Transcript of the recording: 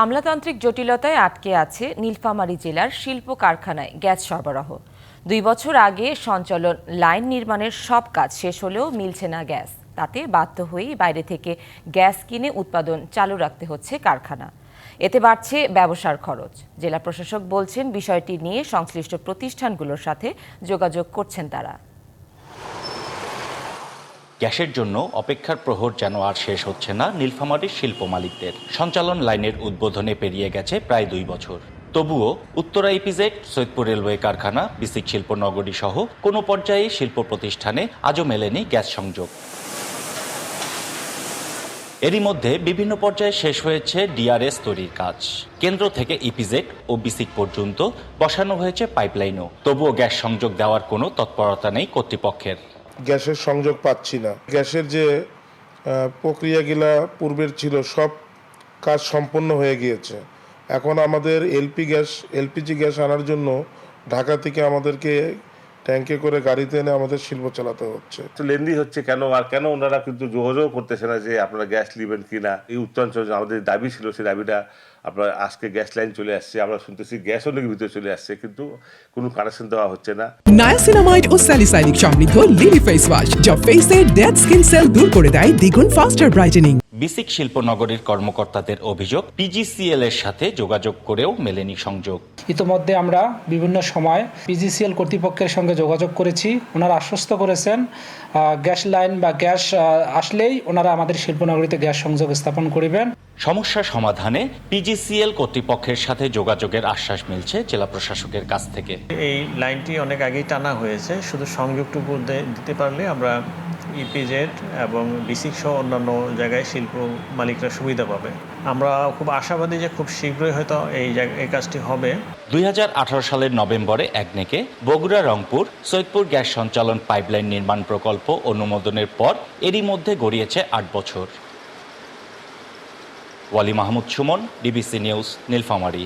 আমলাতান্ত্রিক জটিলতায় আটকে আছে নীলফামারী জেলার শিল্প কারখানায় গ্যাস সরবরাহ। দুই বছর আগে সঞ্চালন লাইন নির্মাণের সব কাজ শেষ হলেও মিলছে না গ্যাস। তাতে বাধ্য হয়েই বাইরে থেকে গ্যাস কিনে উৎপাদন চালু রাখতে হচ্ছে কারখানা। এতে বাড়ছে ব্যবসার খরচ। জেলা প্রশাসক বলছেন, বিষয়টি নিয়ে সংশ্লিষ্ট প্রতিষ্ঠানগুলোর সাথে যোগাযোগ করছেন তারা। গ্যাসের জন্য অপেক্ষার প্রহর যেন আর শেষ হচ্ছে না নীলফামারীর শিল্প মালিকদের। সঞ্চালন লাইনের উদ্বোধনে পেরিয়ে গেছে প্রায় দুই বছর। তবুও উত্তরা ইপিজেড সৈয়দপুর রেলওয়ে কারখানা, বিসিক শিল্প নগরী সহ কোনো পর্যায়ে শিল্প প্রতিষ্ঠানে আজও মেলেনি গ্যাস সংযোগ। এরই মধ্যে বিভিন্ন পর্যায়ে শেষ হয়েছে ডিআরএস তৈরির কাজ। কেন্দ্র থেকে ইপিজেড ও বিসিক পর্যন্ত বসানো হয়েছে পাইপলাইনও। তবুও গ্যাস সংযোগ দেওয়ার কোনো তৎপরতা নেই কর্তৃপক্ষের। গ্যাসের সংযোগ পাচ্ছি না। গ্যাসের যে প্রক্রিয়াগুলা পূর্বের ছিল, সব কাজ সম্পন্ন হয়ে গিয়েছে। এখন আমাদের এলপি গ্যাস, এলপিজি গ্যাস আনার জন্য ঢাকা থেকে আমাদেরকে ট্যাঙ্কে করে গাড়িতে এনে আমাদের শিল্প চালাতে হচ্ছে। লেন্দি হচ্ছে কেন? আর কেন ওনারা কিন্তু যোগাযোগ করতেছে না যে আপনারা গ্যাস নেবেন কিনা? এই উত্তরাঞ্চল আমাদের দাবি ছিল সেই দাবিটা আপনার আজকে গ্যাস লাইন চলে আসছে আমরা শুনতেছি গ্যাসও নাকি ভিতরে চলে আসছে কিন্তু কোনো কানেকশন দেওয়া হচ্ছে না। নায়াসিনামাইড ও স্যালিসাইনিক সমৃদ্ধ লিলি ফেস ওয়াশ যা ফেসের ডেড স্কিন সেল দূর করে দেয় দ্বিগুণ ফাস্টার ব্রাইটেনিং বিসিক শিল্প নগরীর কর্মকর্তাদের অভিযোগ পিজিসিএল এর সাথে যোগাযোগ করেও মেলেনি সংযোগ। ইতোমধ্যে আমরা বিভিন্ন সময় পিজিসিএল কর্তৃপক্ষের সঙ্গে যোগাযোগ করেছি। ওনারা আশ্বস্ত করেছেন গ্যাস লাইন বা গ্যাস আসলেই ওনারা আমাদের শিল্পনগরীতে গ্যাস সংযোগ স্থাপন করিবেন। সমস্যা সমাধানে পিজিসিএল কর্তৃপক্ষের সাথে যোগাযোগের আশ্বাস মিলছে জেলা প্রশাসকের কাছ থেকে। এই লাইনটি অনেক আগেই টানা হয়েছে। শুধু সংযোগটুকু দিতে পারলে আমরা ইপিজেড এবং বিসিক সহ অন্যান্য জায়গায় শিল্প মালিকরা সুবিধা পাবে। আমরা খুব আশাবাদী যে খুব শীঘ্রই হয়তো এই এই কাজটি হবে। দুই হাজার আঠারো সালের নভেম্বরে একনেকে বগুড়া, রংপুর, সৈয়দপুর গ্যাস সঞ্চালন পাইপলাইন নির্মাণ প্রকল্প অনুমোদনের পর এরই মধ্যে গড়িয়েছে আট বছর। Wali Mahmud Sumon DBC news, Nilphamari.